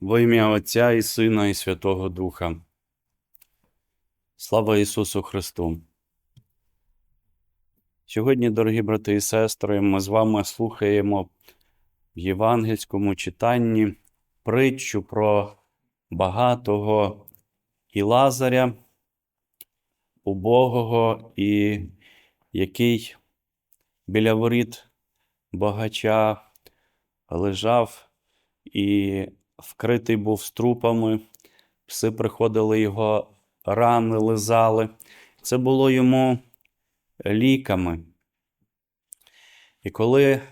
Во ім'я Отця і Сина, і Святого Духа. Слава Ісусу Христу! Сьогодні, дорогі брати і сестри, ми з вами слухаємо в євангельському читанні притчу про багатого і Лазаря, убогого, і який біля воріт багача лежав і вкритий був струпами, пси приходили його рани лизали. Це було йому ліками. І коли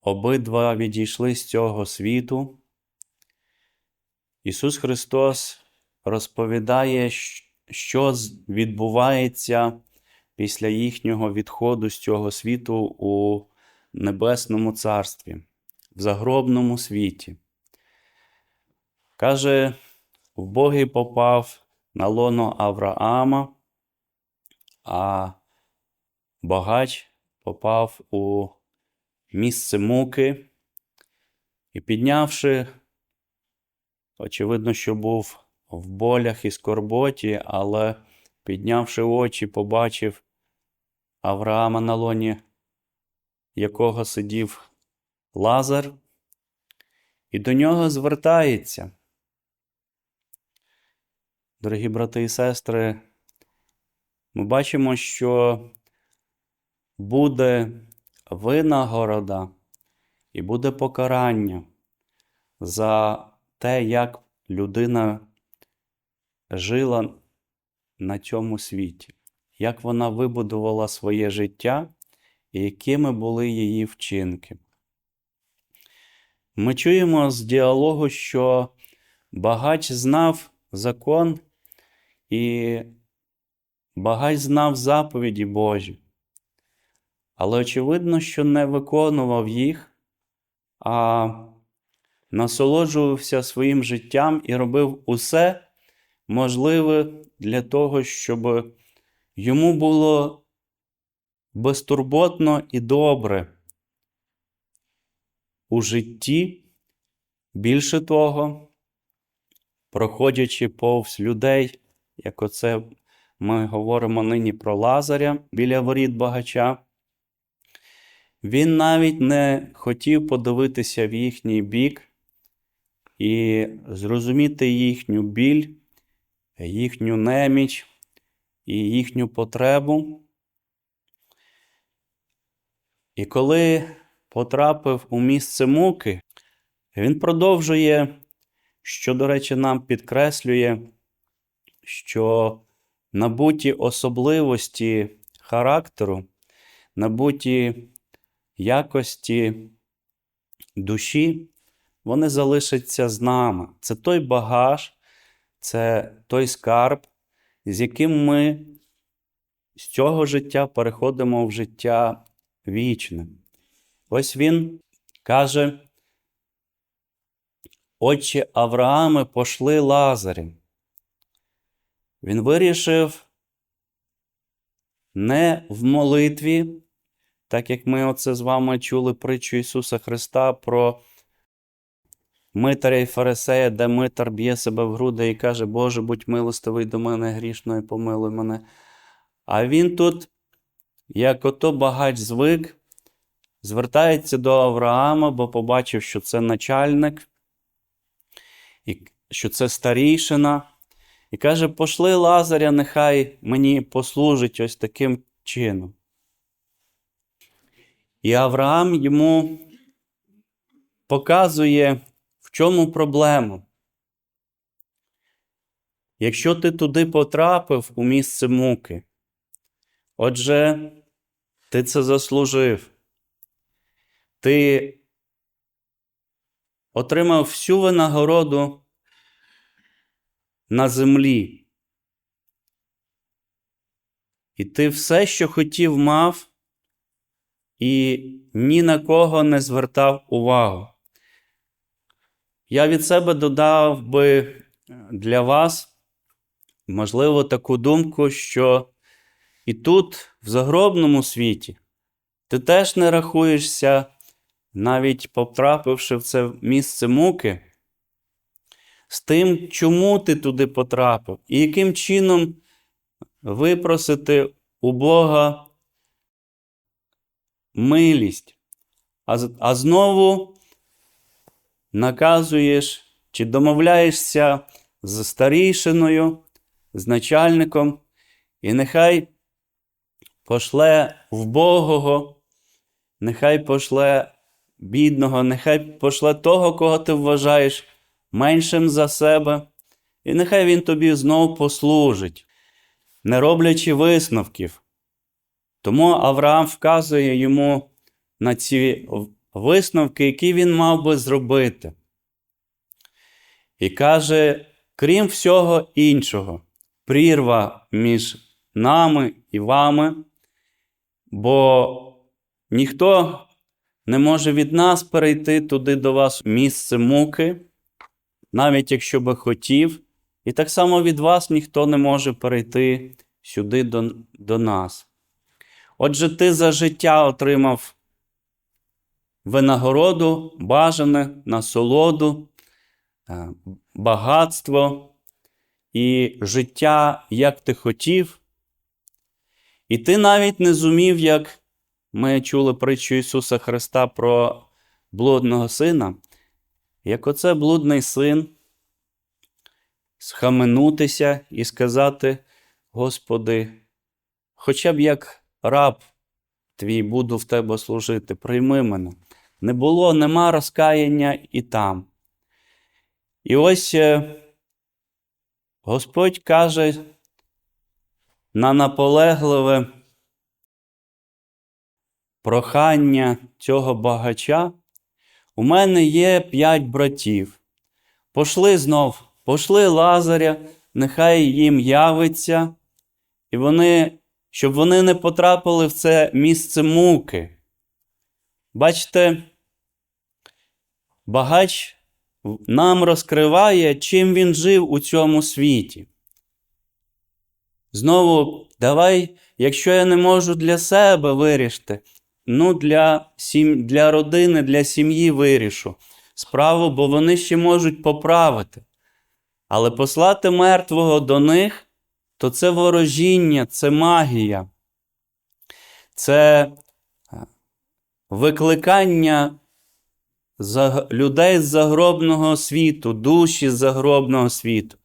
обидва відійшли з цього світу, Ісус Христос розповідає, що відбувається після їхнього відходу з цього світу у Небесному Царстві, в загробному світі. Каже, вбогий попав на лоно Авраама, а багач попав у місце муки і піднявши, очевидно, що був в болях і скорботі, але піднявши очі, побачив Авраама на лоні, якого сидів Лазар, і до нього звертається. Дорогі брати і сестри, ми бачимо, що буде винагорода і буде покарання за те, як людина жила на цьому світі, як вона вибудувала своє життя і якими були її вчинки. Ми чуємо з діалогу, що багач знав закон і багач знав заповіді Божі. Але очевидно, що не виконував їх, а насолоджувався своїм життям і робив усе можливе для того, щоб йому було безтурботно і добре у житті. Більше того, проходячи повз людей, як оце ми говоримо нині про Лазаря біля воріт багача, він навіть не хотів подивитися в їхній бік і зрозуміти їхню біль, їхню неміч і їхню потребу. І коли потрапив у місце муки, він продовжує, що, до речі, нам підкреслює, що набуті особливості характеру, набуті якості душі, вони залишаться з нами. Це той багаж, це той скарб, з яким ми з цього життя переходимо в життя вічне. Ось він каже: Отче Аврааме, пошли Лазарі. Він вирішив не в молитві, так як ми оце з вами чули притчу Ісуса Христа про Митаря і Фарисея, де Митар б'є себе в груди і каже, Боже, будь милостивий до мене грішної, помилуй мене. А він тут, як ото багач звик, звертається до Авраама, бо побачив, що це начальник, і що це старійшина, і каже: пошли Лазаря, нехай мені послужить ось таким чином. І Авраам йому показує, в чому проблема. Якщо ти туди потрапив у місце муки, отже, ти це заслужив. Ти отримав всю винагороду на землі. І ти все, що хотів, мав, і ні на кого не звертав увагу. Я від себе додав би для вас, можливо, таку думку, що і тут, в загробному світі, ти теж не рахуєшся, навіть потрапивши в це місце муки, з тим, чому ти туди потрапив, і яким чином випросити у Бога милість. А, а знову наказуєш чи домовляєшся з старійшиною, з начальником, і нехай пошле вбогого, нехай пошле бідного, нехай пошле того, кого ти вважаєш меншим за себе, і нехай він тобі знов послужить, не роблячи висновків. Тому Авраам вказує йому на ці висновки, які він мав би зробити. І каже: крім всього іншого, прірва між нами і вами, бо ніхто не може від нас перейти туди до вас місце муки, навіть якщо би хотів, і так само від вас ніхто не може перейти сюди до, до нас. Отже, ти за життя отримав винагороду, бажане, насолоду, е, багатство і життя, як ти хотів. І ти навіть не зумів, як ми чули притчу Ісуса Христа про блудного сина, як оце блудний син, схаменутися і сказати: Господи, хоча б як раб твій буду в тебе служити, прийми мене. Не було, нема розкаяння і там. І ось е, Господь каже на наполегливе прохання цього багача, у мене є п'ять братів. Пошли знов, пошли Лазаря, нехай їм явиться, і вони, щоб вони не потрапили в це місце муки. Бачите, багач нам розкриває, чим він жив у цьому світі. Знову, давай, якщо я не можу для себе вирішити, ну для, сім... для родини, для сім'ї вирішу справу, бо вони ще можуть поправити. Але послати мертвого до них, то це ворожіння, це магія, це е, викликання людей з загробного світу, душі з загробного світу.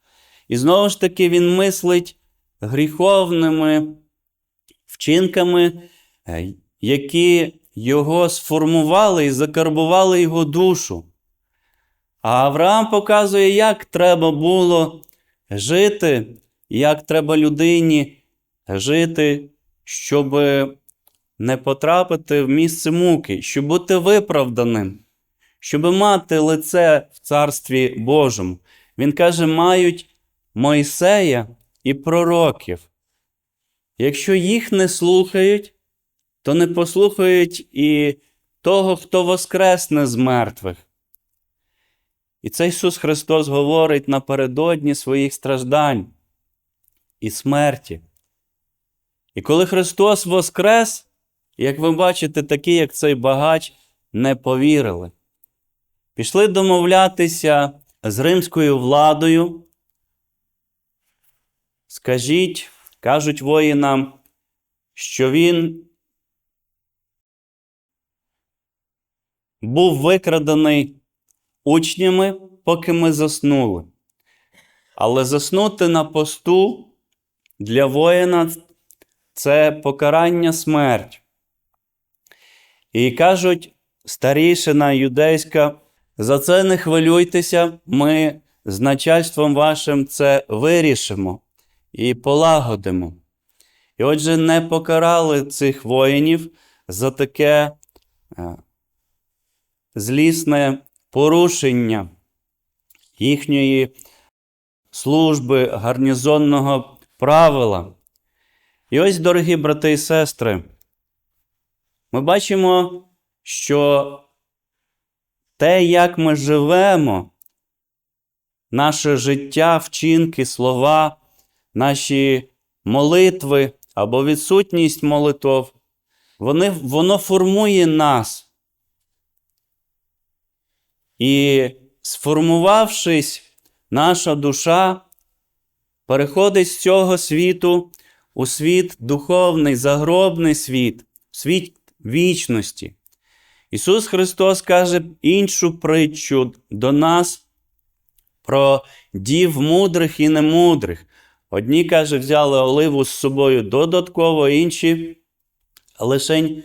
І знову ж таки він мислить гріховними вчинками, е, які його сформували і закарбували його душу. А Авраам показує, як треба було жити, як треба людині жити, щоб не потрапити в місце муки, щоб бути виправданим, щоб мати лице в Царстві Божому. Він каже, мають Мойсея і пророків. Якщо їх не слухають, то не послухають і того, хто воскресне з мертвих. І це Ісус Христос говорить напередодні своїх страждань і смерті. І коли Христос воскрес, як ви бачите, такі, як цей багач, не повірили. Пішли домовлятися з римською владою. Скажіть, кажуть воїнам, що він був викрадений учнями, поки ми заснули. Але заснути на посту для воїна це покарання смерть. І кажуть, старішина юдейська, за це не хвилюйтеся, ми з начальством вашим це вирішимо і полагодимо. І отже, не покарали цих воїнів за таке е, злісне порушення їхньої служби гарнізонного правила. І ось, дорогі брати і сестри, ми бачимо, що те, як ми живемо, наше життя, вчинки, слова, наші молитви або відсутність молитов, вони, воно формує нас. І сформувавшись наша душа переходить з цього світу у світ духовний, загробний світ, світ вічності. Ісус Христос каже іншу притчу до нас про дів мудрих і немудрих. Одні, каже, взяли оливу з собою додатково, інші лишень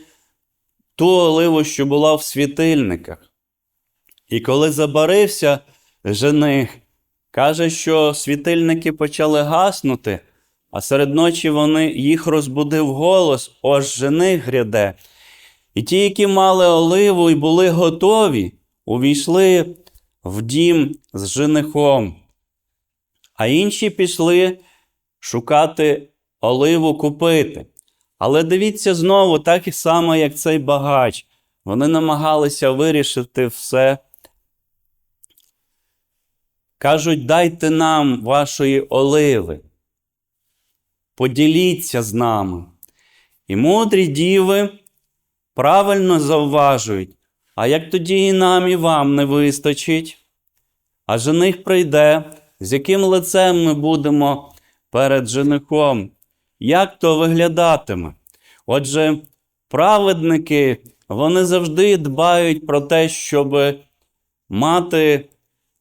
ту оливу, що була в світильниках. І коли забарився жених, каже, що світильники почали гаснути, а серед ночі вони їх розбудив голос, ось жених гряде. І ті, які мали оливу і були готові, увійшли в дім з женихом. А інші пішли шукати оливу купити. Але дивіться знову, так і само, як цей багач. Вони намагалися вирішити все. Кажуть, дайте нам вашої оливи. Поділіться з нами. І мудрі діви правильно зауважують, а як тоді і нам, і вам не вистачить, а жених прийде, з яким лицем ми будемо перед женихом, як то виглядатиме? Отже, праведники, вони завжди дбають про те, щоб мати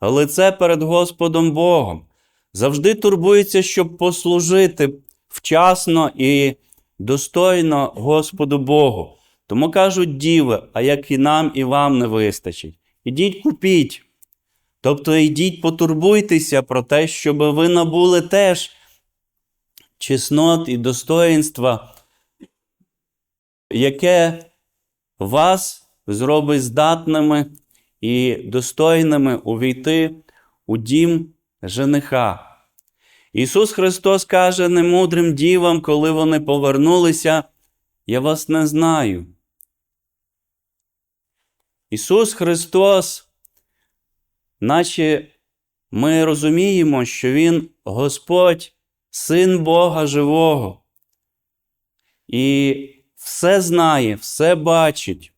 лице перед Господом Богом, завжди турбуються, щоб послужити вчасно і достойно Господу Богу. Тому кажуть діви, а як і нам, і вам не вистачить. Ідіть купіть. Тобто йдіть, потурбуйтеся про те, щоб ви набули теж чеснот і достоїнства, яке вас зробить здатними і достойними увійти у дім жениха. Ісус Христос каже немудрим дівам, коли вони повернулися, я вас не знаю. Ісус Христос, наче ми розуміємо, що Він Господь, Син Бога Живого. І все знає, все бачить.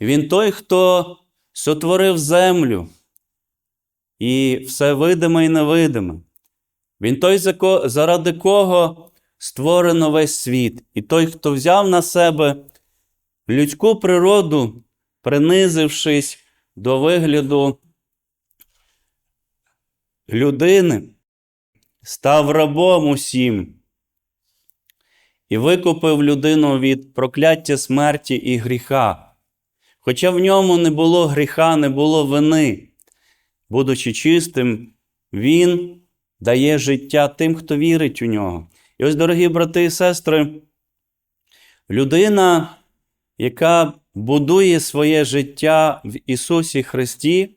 Він той, хто сотворив землю і все видиме і невидиме. Він той, заради кого створено весь світ, і той, хто взяв на себе людську природу, принизившись до вигляду людини, став рабом усім і викупив людину від прокляття смерті і гріха. Хоча в ньому не було гріха, не було вини, будучи чистим, Він дає життя тим, хто вірить у нього. І ось, дорогі брати і сестри, людина, яка будує своє життя в Ісусі Христі,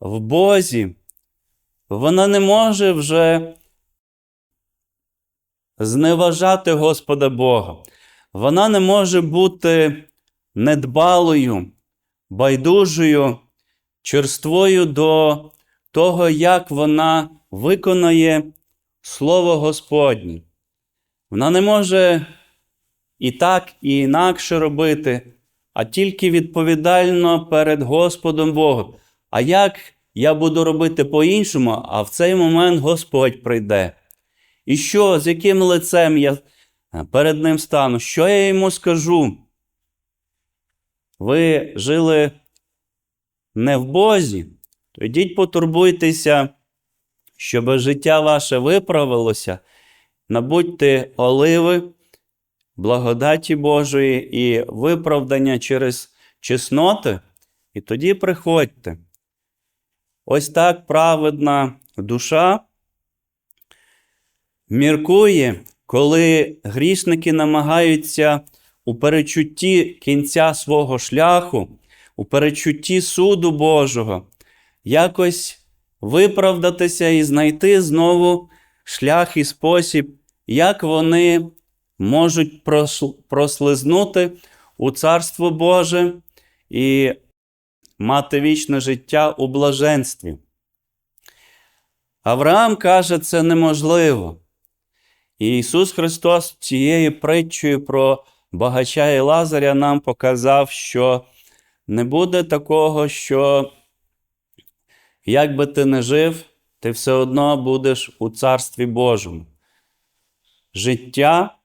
в Бозі, вона не може вже зневажати Господа Бога. Вона не може бути недбалою, байдужою, черствою до того, як вона виконає Слово Господнє. Вона не може і так, і інакше робити, а тільки відповідально перед Господом Богом. А як я буду робити по-іншому, а в цей момент Господь прийде. І що, з яким лицем я перед ним стану? Що я йому скажу? Ви жили не в Бозі, то йдіть потурбуйтеся, щоб життя ваше виправилося, набудьте оливи, благодаті Божої і виправдання через чесноти, і тоді приходьте. Ось так праведна душа міркує, коли грішники намагаються у перечутті кінця свого шляху, у перечутті суду Божого, якось виправдатися і знайти знову шлях і спосіб, як вони можуть прослизнути у Царство Боже і мати вічне життя у блаженстві. Авраам каже, це неможливо. І Ісус Христос цією притчою про багача і Лазаря нам показав, що не буде такого, що як би ти не жив, ти все одно будеш у Царстві Божому. Життя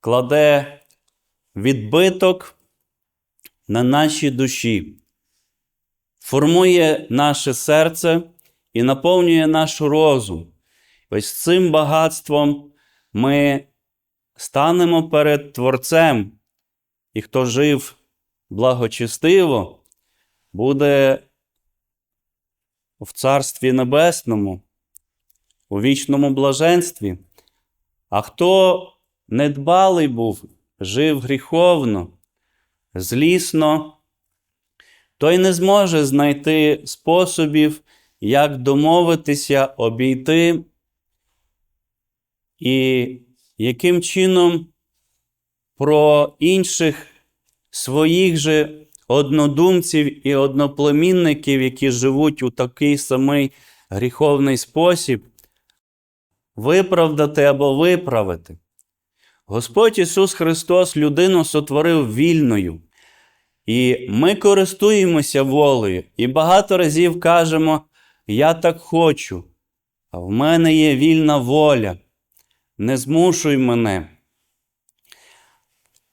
кладе відбиток на наші душі, формує наше серце і наповнює наш розум. Ось цим багатством ми станемо перед Творцем, і хто жив благочестиво, буде в Царстві Небесному, у вічному блаженстві. А хто недбалий був, жив гріховно, злісно, той не зможе знайти способів, як домовитися, обійти і яким чином про інших своїх же однодумців і одноплемінників, які живуть у такий самий гріховний спосіб, виправдати або виправити. Господь Ісус Христос людину сотворив вільною. І ми користуємося волею, і багато разів кажемо: Я так хочу, а в мене є вільна воля. Не змушуй мене.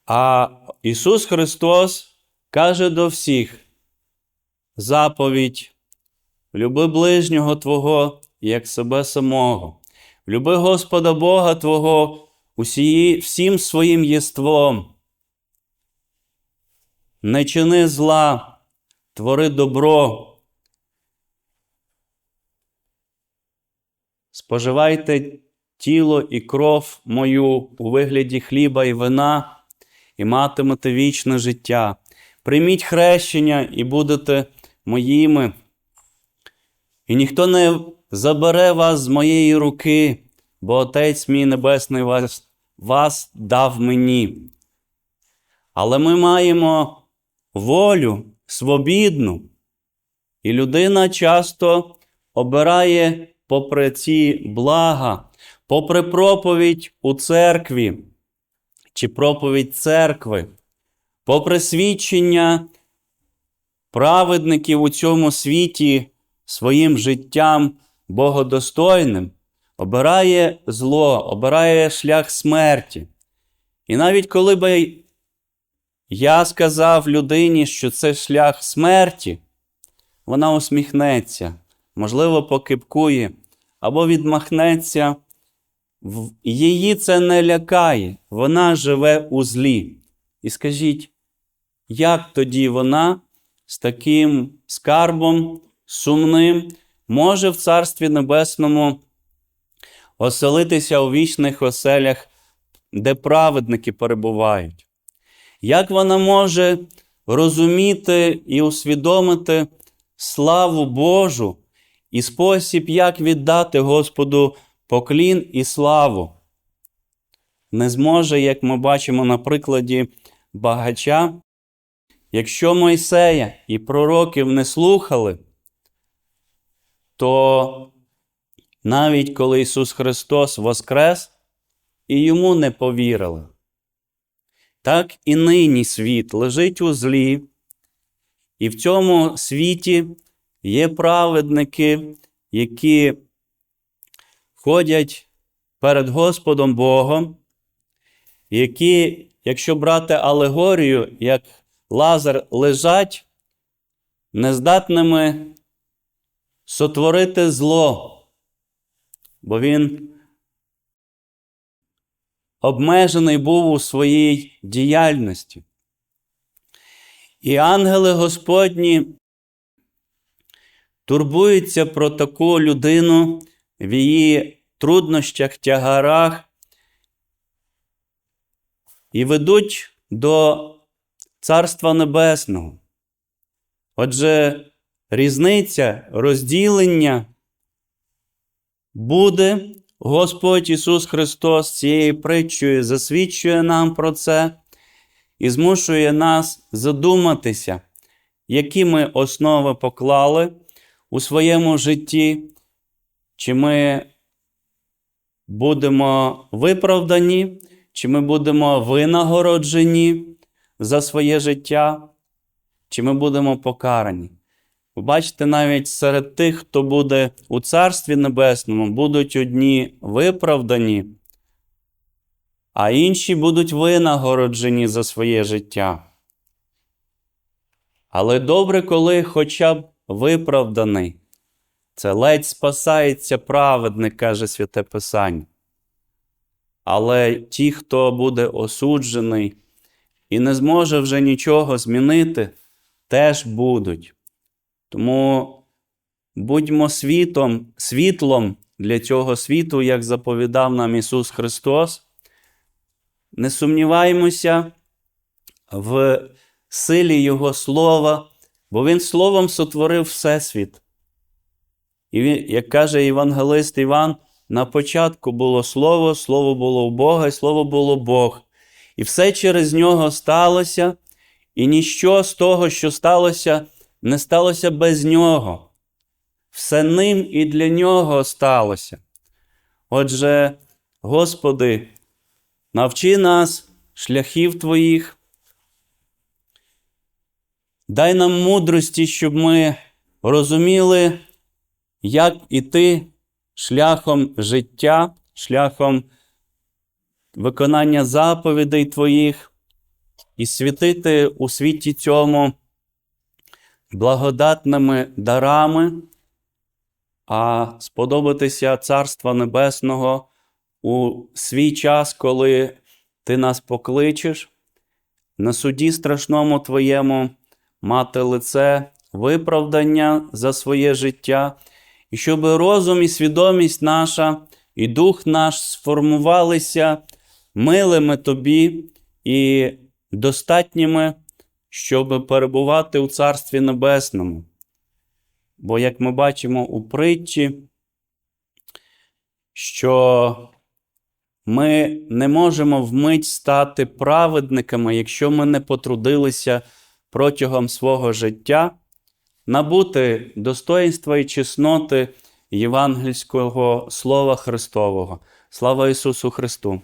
А Ісус Христос каже до всіх заповідь: люби ближнього Твого, як себе самого, люби Господа Бога Твого усії, всім своїм єством. Не чини зла, твори добро. Споживайте тіло і кров мою у вигляді хліба і вина, і матимете вічне життя. Прийміть хрещення і будете моїми. І ніхто не забере вас з моєї руки, бо Отець мій Небесний вас, вас дав мені. Але ми маємо волю свобідну, і людина часто обирає попри ці блага, попри проповідь у церкві чи проповідь церкви, попри свідчення праведників у цьому світі своїм життям богодостойним, обирає зло, обирає шлях смерті. І навіть коли би я сказав людині, що це шлях смерті, вона усміхнеться, можливо, покипкує або відмахнеться. Її це не лякає, вона живе у злі. І скажіть, як тоді вона з таким скарбом сумним може в Царстві Небесному оселитися у вічних оселях, де праведники перебувають? Як вона може розуміти і усвідомити славу Божу і спосіб, як віддати Господу поклін і славу? Не зможе, як ми бачимо на прикладі багача, якщо Мойсея і пророків не слухали, то навіть коли Ісус Христос воскрес, і йому не повірили. Так і нині світ лежить у злі, і в цьому світі є праведники, які ходять перед Господом Богом, які, якщо брати алегорію, як Лазар лежать нездатними сотворити зло, бо він обмежений був у своїй діяльності. І ангели Господні турбуються про таку людину в її труднощах, тягарах і ведуть до Царства Небесного. Отже, різниця розділення буде Господь Ісус Христос цією притчею засвідчує нам про це і змушує нас задуматися, які ми основи поклали у своєму житті, чи ми будемо виправдані, чи ми будемо винагороджені за своє життя, чи ми будемо покарані. Ви бачите, навіть серед тих, хто буде у Царстві Небесному, будуть одні виправдані, а інші будуть винагороджені за своє життя. Але добре, коли хоча б виправданий. Це ледь спасається праведник, каже Святе Писання. Але ті, хто буде осуджений і не зможе вже нічого змінити, теж будуть. Тому будьмо світом, світлом для цього світу, як заповідав нам Ісус Христос. Не сумніваємося в силі Його Слова, бо Він Словом сотворив Всесвіт. І він, як каже Євангелист Іван, на початку було Слово, Слово було у Бога, і Слово було Бог. І все через нього сталося, і ніщо з того, що сталося, не сталося без нього. Все ним і для нього сталося. Отже, Господи, навчи нас шляхів Твоїх. Дай нам мудрості, щоб ми розуміли, як іти шляхом життя, шляхом виконання заповідей Твоїх і світити у світі цьому благодатними дарами, а сподобатися Царства Небесного у свій час, коли Ти нас покличеш, на суді страшному Твоєму мати лице виправдання за своє життя, і щоб розум і свідомість наша, і дух наш сформувалися милими тобі і достатніми, щоб перебувати у Царстві Небесному. Бо, як ми бачимо у притчі, що ми не можемо вмить стати праведниками, якщо ми не потрудилися протягом свого життя набути достоїнства і чесноти євангельського Слова Христового. Слава Ісусу Христу!